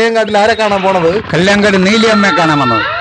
കള്ളിയങ്കാട്ടിൽ ആരെ കാണാൻ പോണത്? കല്യാങ്കാട് നീലിയമ്മയെ കാണാൻ വന്നത്.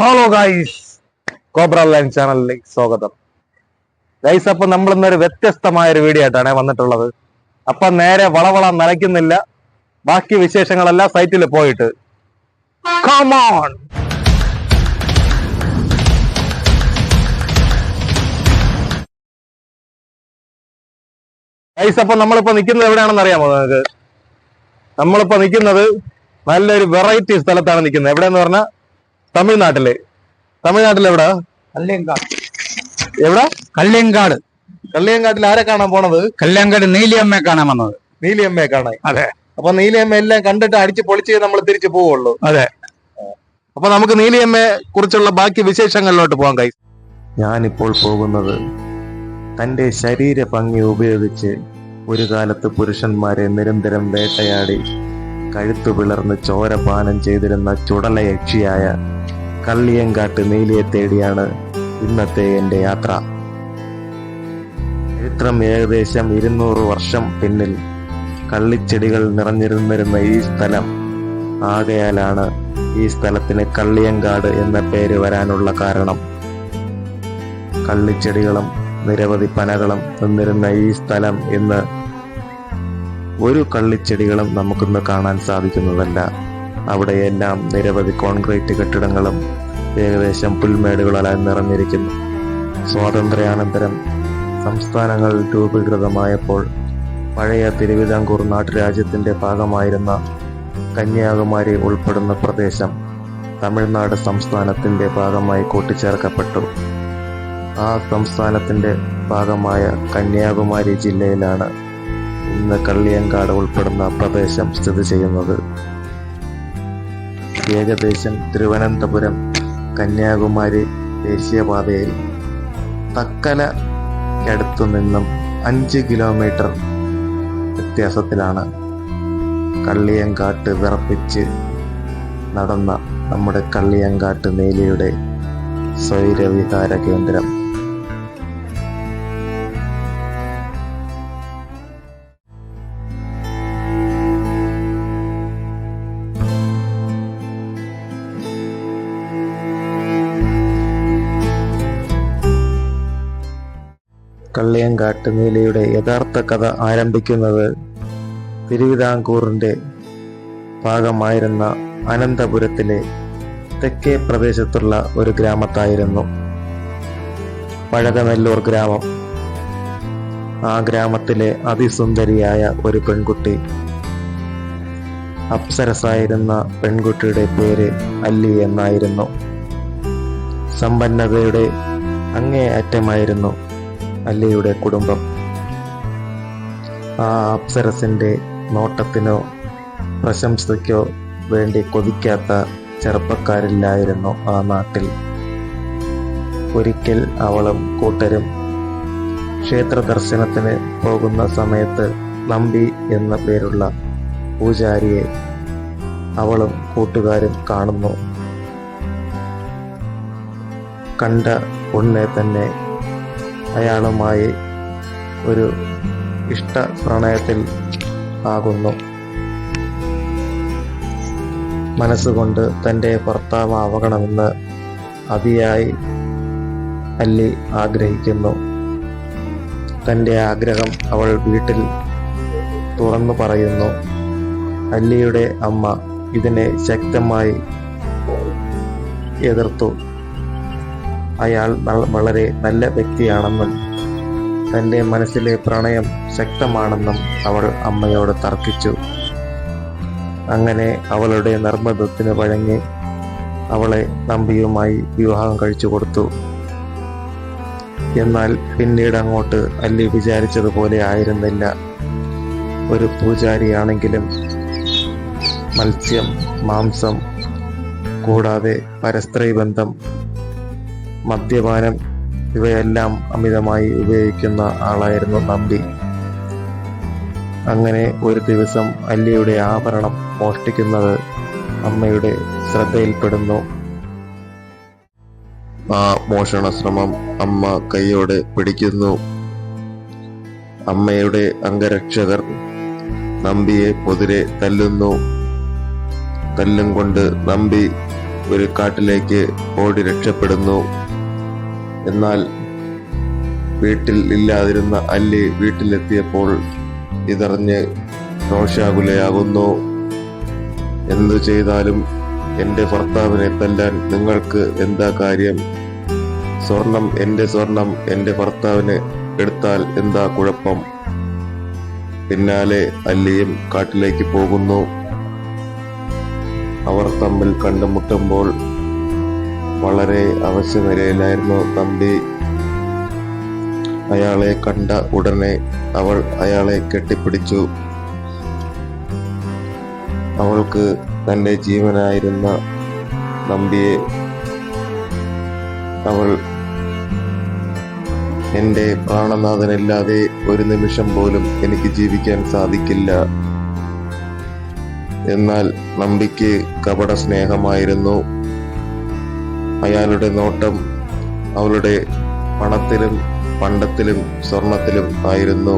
ഹലോ ഗൈസ് കോബ്ര ലൈൻ ചാനലിലേക്ക് സ്വാഗതം. ഗൈസ് അപ്പൊ നമ്മൾ ഇന്നൊരു വ്യത്യസ്തമായ ഒരു വീഡിയോ ആയിട്ടാണ് വന്നിട്ടുള്ളത്. അപ്പൊ നേരെ വളവള നനയ്ക്കുന്നില്ല. ബാക്കി വിശേഷങ്ങളെല്ലാം സൈറ്റിൽ പോയിട്ട്. കമോൺ! ഗൈസ് അപ്പൊ നമ്മളിപ്പോ നിൽക്കുന്നത് എവിടെയാണെന്ന് അറിയാമോ നിങ്ങൾക്ക്? നമ്മളിപ്പോ നിൽക്കുന്നത് നല്ലൊരു വെറൈറ്റി സ്ഥലത്താണ് നിൽക്കുന്നത്. എവിടെയെന്ന് പറഞ്ഞാൽ തമിഴ്നാട്ടിൽ. തമിഴ്നാട്ടിൽ എവിടെ? കല്യങ്കാട് എവിടെ? കല്യങ്കാട് കല്ലേങ്കാട്ടിൽ ആരെ കാണാൻ പോണത്? കല്യാങ്കാട് നീലിയമ്മയെ കാണാൻ വന്നത്. നീലിയമ്മയെ കാണാൻ. അതെ. അപ്പൊ നീലിയമ്മ എല്ലാം കണ്ടിട്ട് അടിച്ച് പൊളിച്ച് നമ്മൾ തിരിച്ചു പോവുള്ളൂ. അതെ. അപ്പൊ നമുക്ക് നീലിയമ്മയെ കുറിച്ചുള്ള ബാക്കി വിശേഷങ്ങളിലോട്ട് പോകാം കൈ ഞാനിപ്പോൾ പോകുന്നത് തന്റെ ശരീര ഭംഗി ഉപയോഗിച്ച് ഒരു കാലത്ത് പുരുഷന്മാരെ നിരന്തരം വേട്ടയാടി കഴുത്തു പിളർന്ന് ചോരപാനം ചെയ്തിരുന്ന ചുടലയക്ഷിയായ കള്ളിയങ്കാട്ട് നീലിയെ തേടിയാണ് ഇന്നത്തെ എന്റെ യാത്ര. ചരിത്രം ഏകദേശം ഇരുന്നൂറ് വർഷം പിന്നിൽ കള്ളിച്ചെടികൾ നിറഞ്ഞിരുന്നിരുന്ന ഈ സ്ഥലം ആകയാലാണ് ഈ സ്ഥലത്തിന് കള്ളിയങ്കാട് എന്ന പേര് വരാനുള്ള കാരണം. കള്ളിച്ചെടികളും നിരവധി പനകളും നിന്നിരുന്ന ഈ സ്ഥലം ഇന്ന് ഒരു കള്ളിച്ചെടികളും നമുക്കിന്ന് കാണാൻ സാധിക്കുന്നതല്ല. അവിടെയെല്ലാം നിരവധി കോൺക്രീറ്റ് കെട്ടിടങ്ങളും ഏകദേശം പുൽമേടുകളാൽ നിറഞ്ഞിരിക്കുന്നു. സ്വാതന്ത്ര്യാനന്തരം സംസ്ഥാനങ്ങൾ രൂപീകൃതമായപ്പോൾ പഴയ തിരുവിതാംകൂർ നാട്ടുരാജ്യത്തിന്റെ ഭാഗമായിരുന്ന കന്യാകുമാരി ഉൾപ്പെടുന്ന പ്രദേശം തമിഴ്നാട് സംസ്ഥാനത്തിന്റെ ഭാഗമായി കൂട്ടിച്ചേർക്കപ്പെട്ടു. ആ സംസ്ഥാനത്തിന്റെ ഭാഗമായ കന്യാകുമാരി ജില്ലയിലാണ് ഇന്ന് കള്ളിയങ്കാട് ഉൾപ്പെടുന്ന പ്രദേശം സ്ഥിതി ചെയ്യുന്നത് ഏകദേശം തിരുവനന്തപുരം കന്യാകുമാരി ദേശീയപാതയിൽ തക്കലയ്ക്കടുത്തു നിന്നും അഞ്ച് കിലോമീറ്റർ വ്യത്യാസത്തിലാണ് കള്ളിയങ്കാട്ട് വിറപ്പിച്ച് നടന്ന നമ്മുടെ കള്ളിയങ്കാട്ട് നീലിയുടെ സ്വൈരവിഹാര കേന്ദ്രം. കള്ളിയങ്കാട്ട് നീലയുടെ യഥാർത്ഥ കഥ ആരംഭിക്കുന്നത് തിരുവിതാംകൂറിന്റെ ഭാഗമായിരുന്ന അനന്തപുരത്തിലെ തെക്കേ പ്രദേശത്തുള്ള ഒരു ഗ്രാമത്തായിരുന്നു പഴകനെല്ലൂർ ഗ്രാമം. ആ ഗ്രാമത്തിലെ അതിസുന്ദരിയായ ഒരു പെൺകുട്ടി അപ്സരസായിരുന്ന പെൺകുട്ടിയുടെ പേര് അല്ലി എന്നായിരുന്നു. സമ്പന്നതയുടെ അങ്ങേ അറ്റമായിരുന്നു അല്ലിയുടെ കുടുംബം. ആ അപ്സരസിന്റെ നോട്ടത്തിനോ പ്രശംസയ്ക്കോ വേണ്ടി കൊതിക്കാത്ത ചെറുപ്പക്കാരില്ലായിരുന്നു ആ നാട്ടിൽ. ഒരിക്കൽ അവളും കൂട്ടരും ക്ഷേത്ര ദർശനത്തിന് പോകുന്ന സമയത്ത് നമ്പി എന്ന പേരുള്ള പൂജാരിയെ അവളും കൂട്ടുകാരും കാണുന്നു. കണ്ട ഉടനെ തന്നെ അയാളുമായി ഒരു ഇഷ്ട പ്രണയത്തിൽ ആകുന്നു. മനസ്സുകൊണ്ട് തന്റെ ഭർത്താവ് ആവണമെന്ന് അതിയായി അല്ലി ആഗ്രഹിക്കുന്നു. തന്റെ ആഗ്രഹം അവൾ വീട്ടിൽ തുറന്നു പറയുന്നു. അല്ലിയുടെ അമ്മ ഇതിനെ ശക്തമായി എതിർത്തു. അയാൾ വളരെ നല്ല വ്യക്തിയാണെന്നും തന്റെ മനസ്സിലെ പ്രണയം ശക്തമാണെന്നും അവൾ അമ്മയോട് തർക്കിച്ചു. അങ്ങനെ അവളുടെ നിർബന്ധത്തിന് വഴങ്ങി അവളെ നമ്പിയുമായി വിവാഹം കഴിച്ചു കൊടുത്തു. എന്നാൽ പിന്നീട് അങ്ങോട്ട് അല്ലി വിചാരിച്ചതുപോലെ ആയിരുന്നില്ല. ഒരു പൂജാരിയാണെങ്കിലും മത്സ്യം മാംസം കൂടാതെ പരസ്ത്രീ ബന്ധം മദ്യപാനം ഇവയെല്ലാം അമിതമായി ഉപയോഗിക്കുന്ന ആളായിരുന്നു നമ്പി. അങ്ങനെ ഒരു ദിവസം അല്ലിയുടെ ആഭരണം മോഷ്ടിക്കുന്നത് അമ്മയുടെ ശ്രദ്ധയിൽപ്പെടുന്നു. ആ മോഷണ ശ്രമം അമ്മ കൈയോടെ പിടിക്കുന്നു. അമ്മയുടെ അംഗരക്ഷകർ നമ്പിയെ പൊതിരെ തല്ലുന്നു. തല്ലും കൊണ്ട് നമ്പി ഒരു കാട്ടിലേക്ക് ഓടി രക്ഷപ്പെടുന്നു. എന്നാൽ വീട്ടിൽ ഇല്ലാതിരുന്ന അല്ലി വീട്ടിലെത്തിയപ്പോൾ ഇതറിഞ്ഞ് രോഷാകുലയാകുന്നു. എന്തു ചെയ്താലും എന്റെ ഭർത്താവിനെ തല്ലാൻ നിങ്ങൾക്ക് എന്താ കാര്യം? സ്വർണം എന്റെ സ്വർണം എന്റെ ഭർത്താവിന് എടുത്താൽ എന്താ കുഴപ്പം? പിന്നാലെ അല്ലിയും കാട്ടിലേക്ക് പോകുന്നു. അവർ തമ്മിൽ കണ്ടുമുട്ടുമ്പോൾ വളരെ അവശ്യ നിലയിലായിരുന്നു തമ്പി. അയാളെ കണ്ട ഉടനെ അവൾ അയാളെ കെട്ടിപ്പിടിച്ചു. അവൾക്ക് തന്റെ ജീവനായിരുന്ന നമ്പിയെ അവൾ എന്റെ പ്രാണനാഥനില്ലാതെ ഒരു നിമിഷം പോലും എനിക്ക് ജീവിക്കാൻ സാധിക്കില്ല. എന്നാൽ നമ്പിക്ക് കപട സ്നേഹമായിരുന്നു അയാളുടെ നോട്ടം അവളുടെ പണത്തിലും പണ്ടത്തിലും സ്വർണത്തിലും ആയിരുന്നു.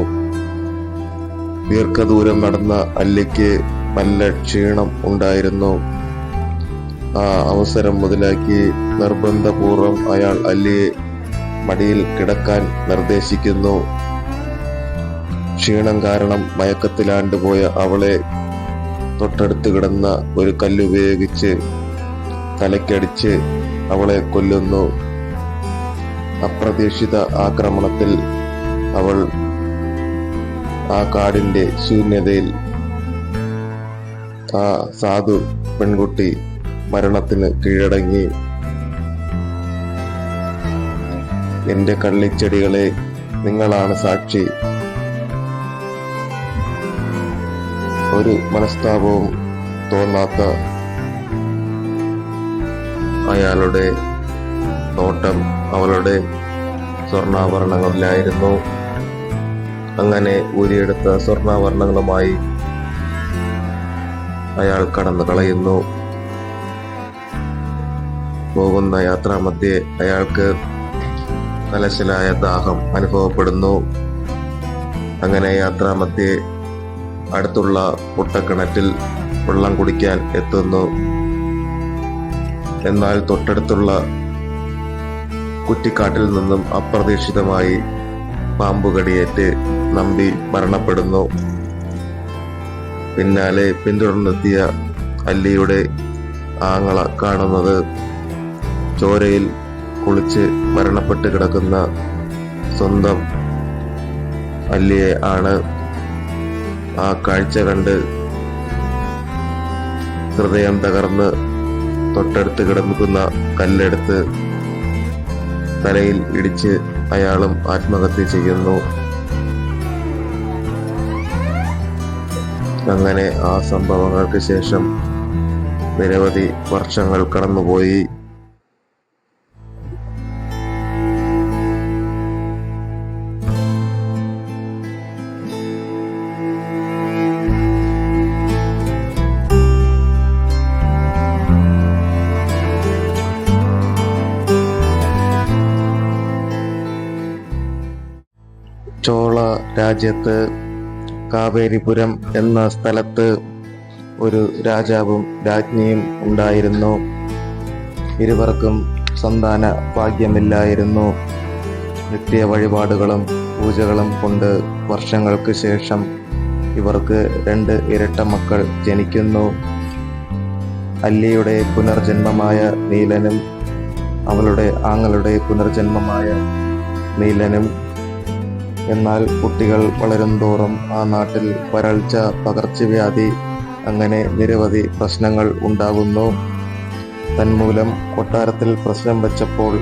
ദീർഘദൂരം നടന്ന അല്ലിക്ക് നല്ല ക്ഷീണം ഉണ്ടായിരുന്നു. ആ അവസരം മുതലാക്കി നിർബന്ധപൂർവം അയാൾ അല്ലിയെ മടിയിൽ കിടക്കാൻ നിർദ്ദേശിക്കുന്നു. ക്ഷീണം കാരണം മയക്കത്തിലാണ്ടുപോയ അവളെ തൊട്ടടുത്ത് കിടന്ന ഒരു കല്ലുപയോഗിച്ച് തലക്കടിച്ച് അവളെ കൊല്ലുന്നു. അപ്രതീക്ഷിത ആക്രമണത്തിൽ അവൾ ആ കാടിന്റെ ശൂന്യതയിൽ ആ സാധു പെൺകുട്ടി മരണത്തിന് കീഴടങ്ങി. എന്റെ കള്ളിച്ചെടികളെ നിങ്ങളാണ് സാക്ഷി. ഒരു മനസ്താപവും തോന്നാത്ത അയാളുടെ നോട്ടം അവളുടെ സ്വർണാഭരണങ്ങളിലായിരുന്നു. അങ്ങനെ ഊരിയെടുത്ത സ്വർണാഭരണങ്ങളുമായി അയാൾ കടന്നു കളയുന്നു. പോകുന്ന യാത്രാമധ്യേ അയാൾക്ക് കലശലായ ദാഹം അനുഭവപ്പെടുന്നു. അങ്ങനെ യാത്രാമധ്യേ അടുത്തുള്ള പുട്ടക്കിണറ്റിൽ വെള്ളം കുടിക്കാൻ എത്തുന്നു. എന്നാൽ തൊട്ടടുത്തുള്ള കുറ്റിക്കാട്ടിൽ നിന്നും അപ്രതീക്ഷിതമായി പാമ്പുകടിയേറ്റ് നമ്പി മരണപ്പെടുന്നു. പിന്നാലെ പിന്തുടർന്നെത്തിയ അല്ലിയുടെ ആങ്ങള കാണുന്നത് ചോരയിൽ കുളിച്ച് മരണപ്പെട്ട് കിടക്കുന്ന സ്വന്തം അല്ലിയെ ആണ്. ആ കാഴ്ച കണ്ട് ഹൃദയം തകർന്ന് തൊട്ടടുത്ത് കിടക്കുന്ന കല്ലെടുത്ത് തലയിൽ ഇടിച്ച് അയാളും ആത്മഹത്യ ചെയ്യുന്നു. അങ്ങനെ ആ സംഭവങ്ങൾക്ക് ശേഷം നിരവധി വർഷങ്ങൾ കടന്നുപോയി. രാജ്യത്ത് കാവേരിപുരം എന്ന സ്ഥലത്ത് ഒരു രാജാവും രാജ്ഞിയും ഉണ്ടായിരുന്നു. ഇരുവർക്കും സന്താന ഭാഗ്യമില്ലായിരുന്നു. നിത്യ വഴിപാടുകളും പൂജകളും കൊണ്ട് വർഷങ്ങൾക്ക് ശേഷം ഇവർക്ക് രണ്ട് ഇരട്ട മക്കൾ ജനിക്കുന്നു. അല്ലിയുടെ പുനർജന്മമായ നീലനും അവളുടെ ആങ്ങളുടെ പുനർജന്മമായ നീലനും എന്നാൽ കുട്ടികൾ വളരും തോറും ആ നാട്ടിൽ വരൾച്ച പകർച്ചവ്യാധി അങ്ങനെ നിരവധി പ്രശ്നങ്ങൾ ഉണ്ടാകുന്നു. തന്മൂലം കൊട്ടാരത്തിൽ പ്രശ്നം വെച്ചപ്പോൾ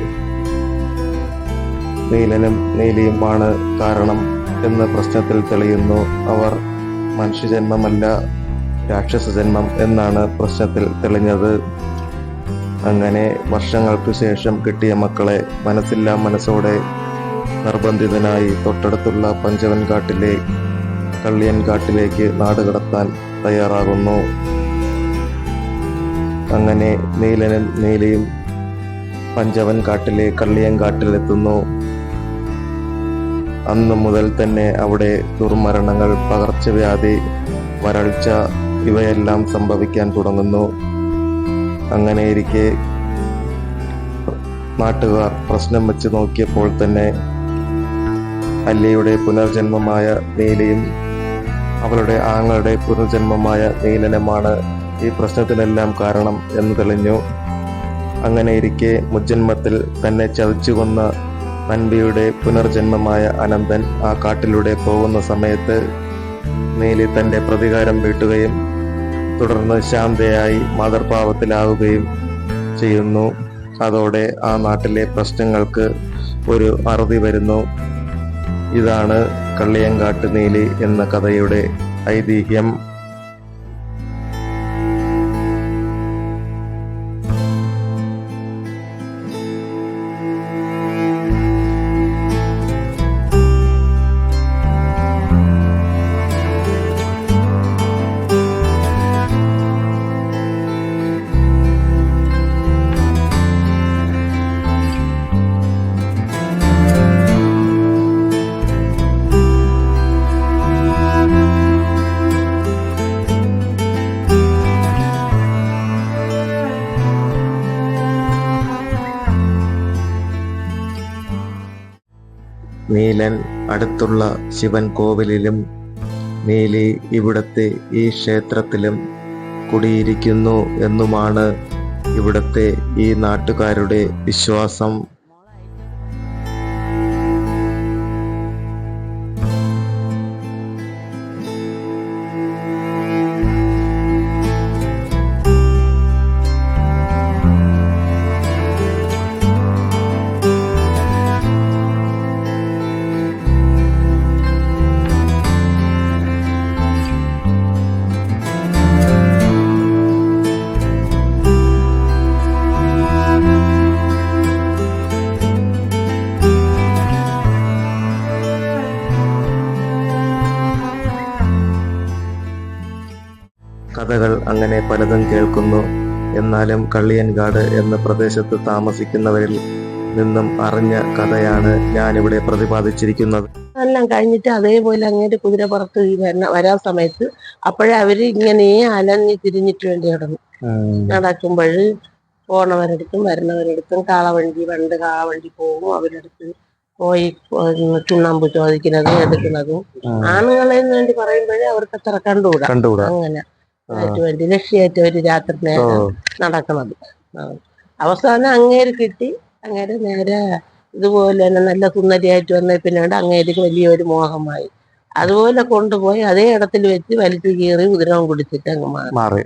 നീലനും നീലിയുമാണ് കാരണം എന്ന് പ്രശ്നത്തിൽ തെളിയുന്നു. അവർ മനുഷ്യജന്മമല്ല രാക്ഷസ ജന്മം എന്നാണ് പ്രശ്നത്തിൽ തെളിഞ്ഞത്. അങ്ങനെ വർഷങ്ങൾക്ക് ശേഷം കിട്ടിയ മക്കളെ മനസ്സില്ലാ മനസ്സോടെ നിർബന്ധിതനായി തൊട്ടടുത്തുള്ള പഞ്ചവൻ കാട്ടിലെ കള്ളിയൻ കാട്ടിലേക്ക് നാടുകടത്താൻ തയ്യാറാകുന്നു. അങ്ങനെ നീലനും നീലയും പഞ്ചവൻ കാട്ടിലെ കള്ളിയൻ കാട്ടിലെത്തുന്നു അന്നു മുതൽ തന്നെ അവിടെ ദുർമരണങ്ങൾ പകർച്ചവ്യാധി വരൾച്ച ഇവയെല്ലാം സംഭവിക്കാൻ തുടങ്ങുന്നു. അങ്ങനെയിരിക്കെ നാട്ടുകാർ പ്രശ്നം വെച്ച് നോക്കിയപ്പോൾ തന്നെ അല്ലയുടെ പുനർജന്മമായ നീലയും അവളുടെ ആങ്ങളുടെ പുനർജന്മമായ നീലനുമാണ് ഈ പ്രശ്നത്തിനെല്ലാം കാരണം എന്ന് തെളിഞ്ഞു. അങ്ങനെ ഇരിക്കെ മുജ്ജന്മത്തിൽ തന്നെ ചതിച്ചു കൊന്ന നൻപിയുടെ പുനർജന്മമായ അനന്തൻ ആ കാട്ടിലൂടെ പോകുന്ന സമയത്ത് നീലി തന്റെ പ്രതികാരം വീട്ടുകയും തുടർന്ന് ശാന്തയായി മാതൃഭാവത്തിലാവുകയും ചെയ്യുന്നു. അതോടെ ആ നാട്ടിലെ പ്രശ്നങ്ങൾക്ക് ഒരു അറുതി വരുന്നു. ഇതാണ് കള്ളിയങ്കാട്ട് നീലി എന്ന കഥയുടെ ഐതിഹ്യം. നീലൻ അടുത്തുള്ള ശിവൻ കോവിലിലും നീലി ഇവിടത്തെ ഈ ക്ഷേത്രത്തിലും കുടിയിരിക്കുന്നു എന്നുമാണ് ഇവിടത്തെ ഈ നാട്ടുകാരുടെ വിശ്വാസം. അങ്ങനെ പലതും കേൾക്കുന്നു. എന്നാലും കള്ളിയൻകാട് എന്ന പ്രദേശത്ത് താമസിക്കുന്നവരിൽ നിന്നും അറിഞ്ഞ കഥയാണ് ഞാനിവിടെ പ്രതിപാദിച്ചിരിക്കുന്നത്. എല്ലാം കഴിഞ്ഞിട്ട് അതേപോലെ അങ്ങേര് കുതിര പുറത്ത് വരണ വരാൻ സമയത്ത് അപ്പോഴേ അവർ ഇങ്ങനെ അലഞ്ഞ് തിരിഞ്ഞിട്ട് വേണ്ടി കിടന്നു നടക്കുമ്പോൾ പോണവരടുത്തും വരുന്നവരടുത്തും കാളവണ്ടി പണ്ട് കാളവണ്ടി പോകും. അവരടുത്ത് പോയി ചുണ്ണാമ്പ് ചോദിക്കുന്നതും എടുക്കുന്നതും ആണുങ്ങളെന്ന് വേണ്ടി പറയുമ്പോഴേ അവർക്ക് അത്ര കണ്ടുകൂടാ. അങ്ങനെ. വേണ്ടി ലക്ഷ്യമായിട്ട് ഒരു രാത്രി നേരം നടക്കുന്നത്. അവസാനം അങ്ങേര് കിട്ടി. അങ്ങേര് നേരെ ഇതുപോലെ തന്നെ നല്ല സുന്ദരിയായിട്ട് വന്ന പിന്നീട് അങ്ങേർക്ക് വലിയൊരു മോഹമായി. അതുപോലെ കൊണ്ടുപോയി അതേ ഇടത്തിൽ വെച്ച് വലിച്ചു കീറി ഉദരവും കുടിച്ചിട്ട് അങ്ങ് മാറി.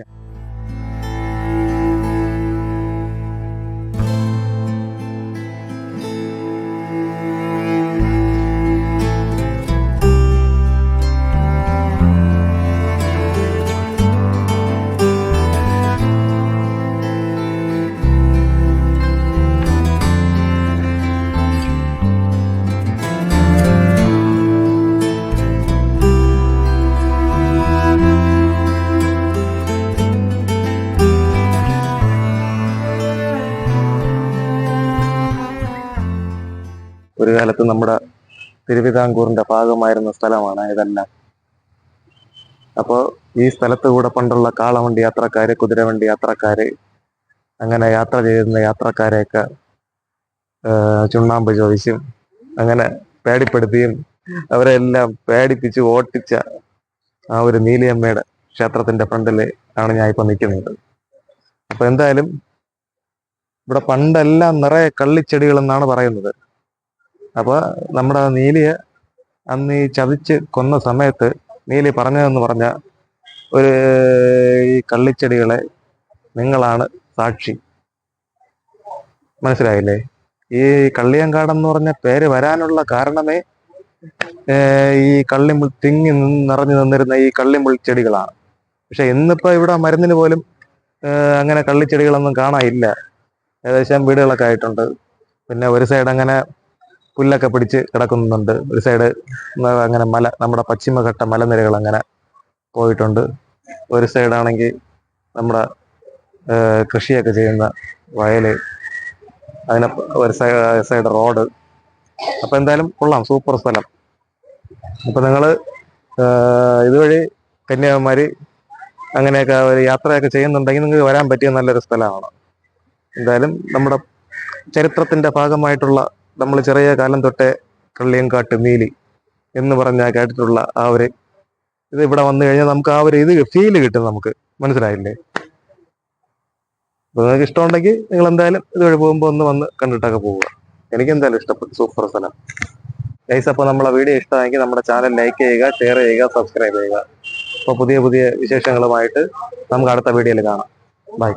കാലത്ത് നമ്മുടെ തിരുവിതാംകൂറിന്റെ ഭാഗമായിരുന്ന സ്ഥലമാണ് ഇതെല്ലാം. അപ്പോൾ ഈ സ്ഥലത്ത് കൂടെ പണ്ടുള്ള കാളവണ്ടി യാത്രക്കാര് കുതിരവണ്ടി യാത്രക്കാര് അങ്ങനെ യാത്ര ചെയ്യുന്ന യാത്രക്കാരെയൊക്കെ ചുണ്ണാമ്പ് ചോദിച്ചും അങ്ങനെ പേടിപ്പെടുത്തിയും അവരെല്ലാം പേടിപ്പിച്ച് ഓട്ടിച്ച ആ ഒരു നീലിയമ്മയുടെ ക്ഷേത്രത്തിന്റെ ഫ്രണ്ടിൽ ആണ് ഞാൻ ഇപ്പൊ നിൽക്കുന്നത്. അപ്പൊ എന്തായാലും ഇവിടെ പണ്ടെല്ലാം നിറയെ കള്ളിച്ചെടികൾ എന്നാണ് പറയുന്നത്. അപ്പൊ നമ്മുടെ നീലിയെ അന്ന് ഈ ചതിച്ച് കൊന്ന സമയത്ത് നീലി പറഞ്ഞതെന്ന് പറഞ്ഞ ഒരു ഈ കള്ളിച്ചെടികളെ നിങ്ങളാണ് സാക്ഷി. മനസ്സിലായില്ലേ? ഈ കള്ളിയങ്കാടെന്ന് പറഞ്ഞ പേര് വരാനുള്ള കാരണമേ ഈ കള്ളിമുൾ തിങ്ങി നിറഞ്ഞു നിന്നിരുന്ന ഈ കള്ളിമുൾ ചെടികളാണ്. പക്ഷെ ഇന്നിപ്പോൾ ഇവിടെ മരുന്നിന് പോലും അങ്ങനെ കള്ളിച്ചെടികളൊന്നും കാണാനില്ല. ഏകദേശം വീടുകളൊക്കെ ആയിട്ടുണ്ട്. പിന്നെ ഒരു സൈഡ് അങ്ങനെ പുല്ലൊക്കെ പിടിച്ച് കിടക്കുന്നുണ്ട്. ഒരു സൈഡ് അങ്ങനെ മല നമ്മുടെ പശ്ചിമഘട്ട മലനിരകൾ അങ്ങനെ പോയിട്ടുണ്ട്. ഒരു സൈഡാണെങ്കിൽ നമ്മുടെ കൃഷിയൊക്കെ ചെയ്യുന്ന വയൽ അതിനെ ഒരു സൈഡ് റോഡ്. അപ്പം എന്തായാലും കൊള്ളാം സൂപ്പർ സ്ഥലം. അപ്പം നിങ്ങൾ ഇതുവഴി കന്യാകുമാരി അങ്ങനെയൊക്കെ ഒരു യാത്രയൊക്കെ ചെയ്യുന്നുണ്ടെങ്കിൽ നിങ്ങൾക്ക് വരാൻ പറ്റിയ നല്ലൊരു സ്ഥലമാണ്. എന്തായാലും നമ്മുടെ ചരിത്രത്തിന്റെ ഭാഗമായിട്ടുള്ള നമ്മൾ ചെറിയ കാലം തൊട്ടേ കള്ളിയങ്കാട്ട് നീലി എന്ന് പറഞ്ഞ കേട്ടിട്ടുള്ള ആ ഒരു ഇത് ഇവിടെ വന്നു കഴിഞ്ഞാൽ നമുക്ക് ആ ഒരു ഇത് ഫീൽ കിട്ടും നമുക്ക്. മനസ്സിലായില്ലേ? അപ്പൊ നിങ്ങൾക്ക് ഇഷ്ടമുണ്ടെങ്കിൽ നിങ്ങൾ എന്തായാലും ഇതുവഴി പോകുമ്പോൾ ഒന്ന് വന്ന് കണ്ടിട്ടൊക്കെ പോവുക. എനിക്ക് എന്തായാലും ഇഷ്ടപ്പെട്ടു. സൂപ്പർ സ്ഥലം ഗൈസ് അപ്പോൾ നമ്മളെ വീഡിയോ ഇഷ്ടമായെങ്കിൽ നമ്മുടെ ചാനൽ ലൈക്ക് ചെയ്യുക ഷെയർ ചെയ്യുക സബ്സ്ക്രൈബ് ചെയ്യുക. അപ്പോൾ പുതിയ പുതിയ വിശേഷങ്ങളുമായിട്ട് നമുക്ക് അടുത്ത വീഡിയോയിൽ കാണാം. ബൈ